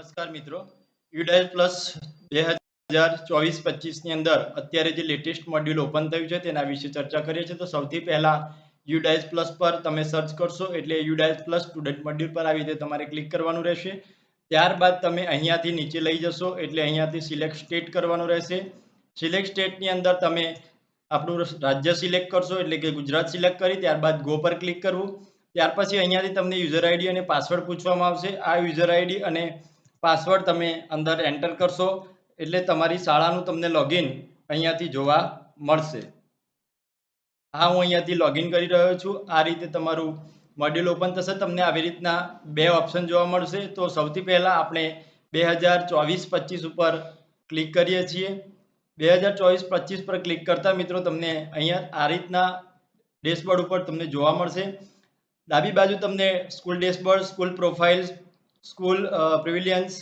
નમસ્કાર મિત્રો. યુડાઇલ પ્લસ બે હજાર ચોવીસ પચીસની અંદર અત્યારે જે લેટેસ્ટ મોડ્યુલ ઓપન થયું છે તેના વિશે ચર્ચા કરીએ છીએ. તો સૌથી પહેલાં યુડાઇસ પ્લસ પર તમે સર્ચ કરશો એટલે યુડાઇસ પ્લસ સ્ટુડન્ટ મોડ્યુલ પર આવી રીતે તમારે ક્લિક કરવાનું રહેશે. ત્યારબાદ તમે અહીંયાથી નીચે લઈ જશો એટલે અહીંયાથી સિલેક્ટ સ્ટેટ કરવાનું રહેશે. સિલેક્ટ સ્ટેટની અંદર તમે આપણું રાજ્ય સિલેક્ટ કરશો એટલે કે ગુજરાત સિલેક્ટ કરી, ત્યારબાદ ગો પર ક્લિક કરવું. ત્યાર પછી અહીંયાથી તમને યુઝર આઈડી અને પાસવર્ડ પૂછવામાં આવશે. આ યુઝર આઈડી અને પાસવર્ડ તમે અંદર એન્ટર કરશો, એટલે તમારી શાળાનું તમને લોગિન અહીંયાથી જોવા મળશે. હા, હું અહીંયાથી લોગિન કરી રહ્યો છું. આ રીતે તમારું મોડ્યુલ ઓપન થશે. તમને આવી રીતના બે ઓપ્શન જોવા મળશે. તો સૌથી પહેલાં આપણે બે હજાર ચોવીસ પચીસ ઉપર ક્લિક કરીએ છીએ. બે હજાર ચોવીસ પચીસ પર ક્લિક કરતા મિત્રો તમને અહીંયા આ રીતના ડેશબોર્ડ ઉપર તમને જોવા મળશે. ડાબી બાજુ તમને school dashboard school profile school privileges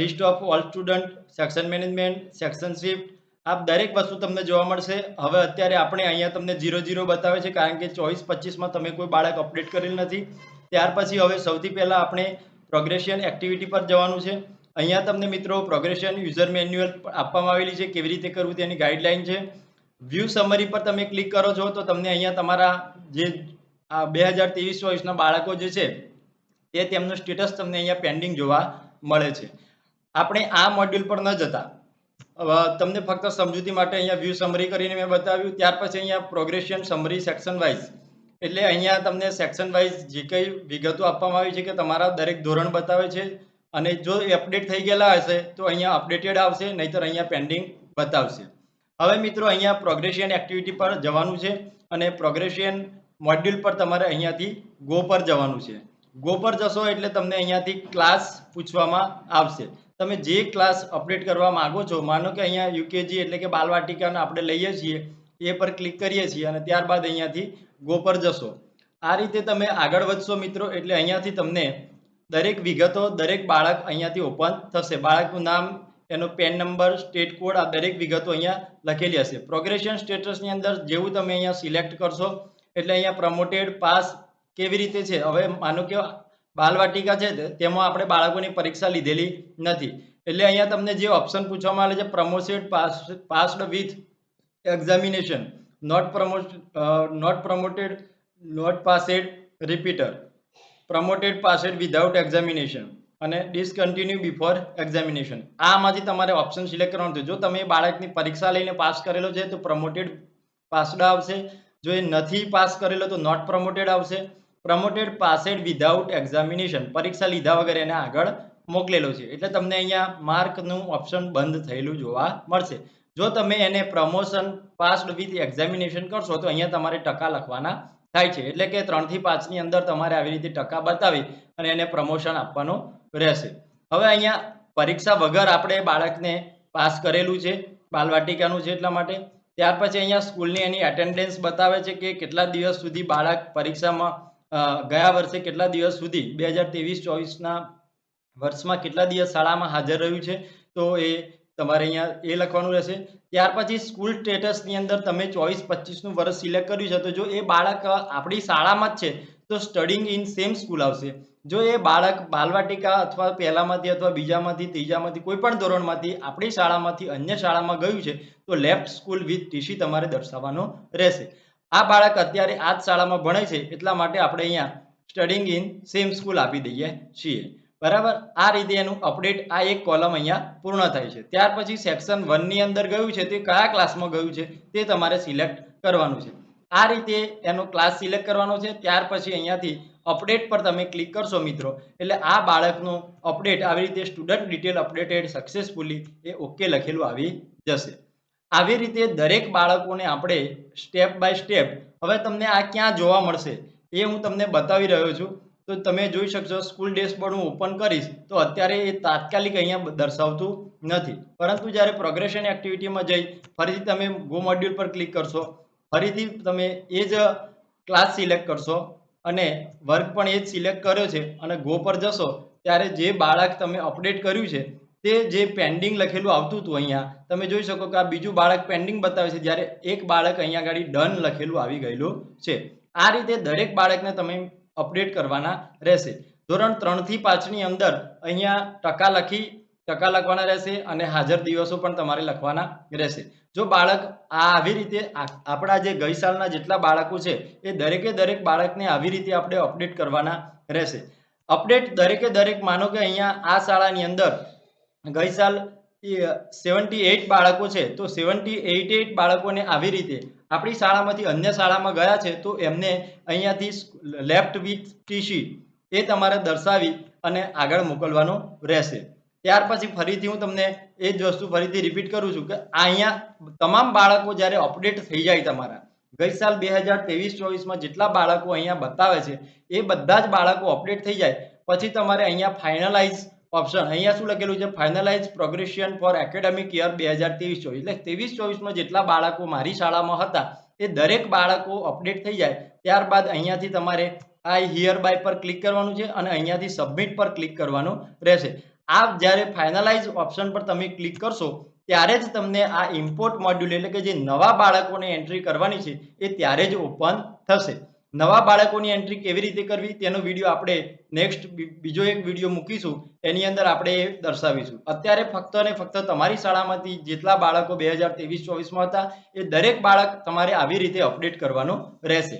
list of all student section management section shift આ દરેક વસ્તુ તમને જોવા મળશે. હવે અત્યારે આપણે અહીંયા તમને ઝીરો ઝીરો બતાવે છે, કારણ કે ચોવીસ પચીસમાં તમે કોઈ બાળક અપડેટ કરેલ નથી. ત્યાર પછી હવે સૌથી પહેલાં આપણે પ્રોગ્રેશન એક્ટિવિટી પર જવાનું છે. અહીંયા તમને મિત્રો પ્રોગ્રેશન યુઝર મેન્યુઅલ આપવામાં આવેલી છે, કેવી રીતે કરવું તેની ગાઈડલાઇન છે. વ્યૂ સમરી પર તમે ક્લિક કરો છો, તો તમને અહીંયા તમારા જે આ બે હજાર ત્રેવીસ ચોવીસના બાળકો જે છે તે તેમનું સ્ટેટસ તમને અહીંયા પેન્ડિંગ જોવા મળે છે. આપણે આ મોડ્યુલ પર ન જતા. તમને ફક્ત સમજૂતી માટે અહીંયા વ્યૂ સમરી કરીને મેં બતાવ્યું, ત્યાર પછી અહીંયા પ્રોગ્રેશન સમરી સેક્શન વાઇઝ એટલે અહીંયા તમને સેક્શન વાઇઝ જે કંઈ વિગતો આપવામાં આવી છે કે તમારા દરેક ધોરણ બતાવે છે અને જો અપડેટ થઈ ગયેલા હશે તો અહીંયા અપડેટેડ આવશે, નહીતર અહીંયા પેન્ડિંગ બતાવશે. હવે મિત્રો અહીંયા પ્રોગ્રેશન એક્ટિવિટી પર જવાનું છે અને પ્રોગ્રેશન મોડ્યુલ પર તમારે અહીંયાથી ગો પર જવાનું છે. ગો પર જશો એટલે તમને અહીંયાથી ક્લાસ પૂછવામાં આવશે. તમે જે ક્લાસ અપડેટ કરવા માગો છો, માનો કે અહીંયા યુકેજી એટલે કે બાલવાટિકાને આપણે લઈએ છીએ, એ પર ક્લિક કરીએ છીએ અને ત્યારબાદ અહીંયાથી ગો પર જશો. આ રીતે તમે આગળ વધશો મિત્રો, એટલે અહીંયાથી તમને દરેક વિગતો, દરેક બાળક અહીંયાથી ઓપન થશે. બાળકનું નામ, એનો પેન નંબર સ્ટેટ કોડ આ દરેક વિગતો અહીંયા લખેલી હશે. પ્રોગ્રેશન સ્ટેટસની અંદર જેવું તમે અહીંયા સિલેક્ટ કરશો, એટલે અહીંયા પ્રમોટેડ પાસ કેવી રીતે છે? હવે માનો કે બાલવાટિકા છે તેમાં આપણે બાળકોની પરીક્ષા લીધેલી નથી. એટલે અહીંયા તમને જે ઓપ્શન પૂછવામાં આવે છે promoted pass passed with examination not promote not promoted not passed repeater promoted passed without examination અને ડિસકન્ટિન્યુ બિફોર એક્ઝામિનેશન આમાંથી તમારે ઓપ્શન સિલેક્ટ કરવાનું છે. જો તમે બાળકની પરીક્ષા લઈને પાસ કરેલો છે, તો પ્રમોટેડ પાસડ આવશે. જો એ નથી પાસ કરેલો, તો નોટ પ્રમોટેડ આવશે. પ્રમોટેડ પાસેડ વિધાઉટ એક્ઝામિનેશન પરીક્ષા લીધા વગર એને આગળ મોકલેલો છે. એટલે તમને અહીંયા માર્કનું ઓપ્શન બંધ થયેલું જોવા મળશે. જો તમે એને પ્રમોશન પાસ્ડ વિથ એક્ઝામિનેશન કરશો, તો અહીંયા તમારે ટકા લખવાના થાય છે. એટલે કે ત્રણથી પાંચની અંદર તમારે આવી રીતે ટકા બતાવી અને એને પ્રમોશન આપવાનું રહેશે. હવે અહીંયા પરીક્ષા વગર આપણે બાળકને પાસ કરેલું છે, બાલવાટિકાનું છે એટલા માટે. ત્યાર પછી અહીંયા સ્કૂલની એની એટેન્ડન્સ બતાવે છે કે કેટલા દિવસ સુધી બાળક પરીક્ષામાં ગયા વર્ષે કેટલા દિવસ સુધી? બે હજાર ત્રેવીસ, ચોવીસના વર્ષમાં કેટલા દિવસ શાળામાં હાજર રહ્યું છે? તો એ તમારે અહીંયા એ લખવાનું રહેશે. ત્યાર પછી સ્કૂલ સ્ટેટસની અંદર તમે ચોવીસ, પચીસનું વર્ષ સિલેક્ટ કર્યું છે. તો જો એ બાળક આપણી શાળામાં જ છે, તો સ્ટડિંગ ઇન સેમ સ્કૂલ આવશે. જો એ બાળક બાલવાટિકા અથવા પહેલામાંથી અથવા બીજામાંથી, ત્રીજામાંથી કોઈ પણ ધોરણમાંથી આપણી શાળામાંથી અન્ય શાળામાં ગયું છે, તો લેફ્ટ સ્કૂલ વિથ ટીસી તમારે દર્શાવવાનો રહેશે. આ બાળક અત્યારે આ જ શાળામાં ભણે છે એટલા માટે આપણે અહીંયા સ્ટડિંગ ઇન સેમ સ્કૂલ આપી દઈએ છીએ. બરાબર? આ રીતે એનું અપડેટ આ એક કોલમ અહીંયા પૂર્ણ થાય છે. ત્યાર પછી સેક્શન વનની અંદર ગયું છે તે કયા ક્લાસમાં ગયું છે તે તમારે સિલેક્ટ કરવાનું છે. આ રીતે એનો ક્લાસ સિલેક્ટ કરવાનો છે. ત્યાર પછી અહીંયાથી અપડેટ પર તમે ક્લિક કરશો મિત્રો. એટલે આ બાળકનું અપડેટ આવી રીતે સ્ટુડન્ટ ડિટેલ અપડેટેડ સક્સેસફુલી એ ઓકે લખેલું આવી જશે. આવી રીતે દરેક બાળકોને આપણે સ્ટેપ બાય સ્ટેપ હવે તમને આ ક્યાં જોવા મળશે એ હું તમને બતાવી રહ્યો છું. તો તમે જોઈ શકશો સ્કૂલ ડેશબોર્ડ હું ઓપન કરીશ તો અત્યારે એ તાત્કાલિક અહીંયા દર્શાવતું નથી. પરંતુ જ્યારે પ્રોગ્રેશન એક્ટિવિટીમાં જઈ ફરીથી તમે ગો મોડ્યુલ પર ક્લિક કરશો, ફરીથી તમે એ જ ક્લાસ સિલેક્ટ કરશો અને વર્ક પણ એ જ સિલેક્ટ કર્યો છે અને ગો પર જશો, ત્યારે જે બાળક તમે અપડેટ કર્યું છે તે જે પેન્ડિંગ લખેલું આવતું હતું અહીંયા, તમે જોઈ શકો કે આ બીજું બાળક પેન્ડિંગ બતાવે છે, જ્યારે એક બાળક અહીંયા આગળ ડન લખેલું આવી ગયેલું છે. આ રીતે દરેક બાળકને તમે અપડેટ કરવાના રહેશે. ધોરણ ત્રણથી પાંચની અંદર અહીંયા ટકા લખી, ટકા લખવાના રહેશે અને હાજર દિવસો પણ તમારે લખવાના રહેશે. જો બાળક આ આવી રીતે આપણા જે ગઈ સાલના જેટલા બાળકો છે, એ દરેકે દરેક બાળકને આવી રીતે આપણે અપડેટ કરવાના રહેશે. અપડેટ દરેકે દરેક માનો કે અહીંયા આ શાળાની અંદર ગઈ સાલ સેવન્ટી એઇટ બાળકો છે, તો સેવન્ટી એઇટ એઇટ બાળકોને આવી રીતે આપણી શાળામાંથી અન્ય શાળામાં ગયા છે, તો એમને અહીંયાથી લેફ્ટ વિથ ટીસી એ તમારે દર્શાવી અને આગળ મોકલવાનો રહેશે. ત્યાર પછી ફરીથી હું તમને એ જ વસ્તુ ફરીથી રિપીટ કરું છું કે અહીંયા તમામ બાળકો જ્યારે અપડેટ થઈ જાય તમારા, ગઈ સાલ બે હજાર ત્રેવીસ ચોવીસમાં જેટલા બાળકો અહીંયા બતાવે છે, એ બધા જ બાળકો અપડેટ થઈ જાય, પછી તમારે અહીંયા ફાઇનલાઇઝ ઓપ્શન. અહીંયા શું લખેલું છે? Finalise progression for academic year બે હજાર ત્રેવીસ ચોવીસ. એટલે ત્રેવીસ ચોવીસમાં જેટલા બાળકો મારી શાળામાં હતા, એ દરેક બાળકો અપડેટ થઈ જાય. ત્યારબાદ અહીંયાથી તમારે આ હિયર બાય પર ક્લિક કરવાનું છે અને અહીંયાથી સબમિટ પર ક્લિક કરવાનું રહેશે. આ જ્યારે ફાઇનલાઇઝ ઓપ્શન પર તમે ક્લિક કરશો, ત્યારે જ તમને આ ઇમ્પોર્ટ મોડ્યુલ એટલે કે જે નવા બાળકોને એન્ટ્રી કરવાની છે, એ ત્યારે જ ઓપન થશે. નવા બાળકોની એન્ટ્રી કેવી રીતે કરવી તેનો વીડિયો આપણે નેક્સ્ટ બીજો એક વીડિયો મૂકીશું. એની અંદર આપણે એ દર્શાવીશું. અત્યારે ફક્ત અને ફક્ત તમારી શાળામાંથી જેટલા બાળકો બે હજાર ત્રેવીસ ચોવીસમાં હતા, એ દરેક બાળક તમારે આવી રીતે અપડેટ કરવાનો રહેશે.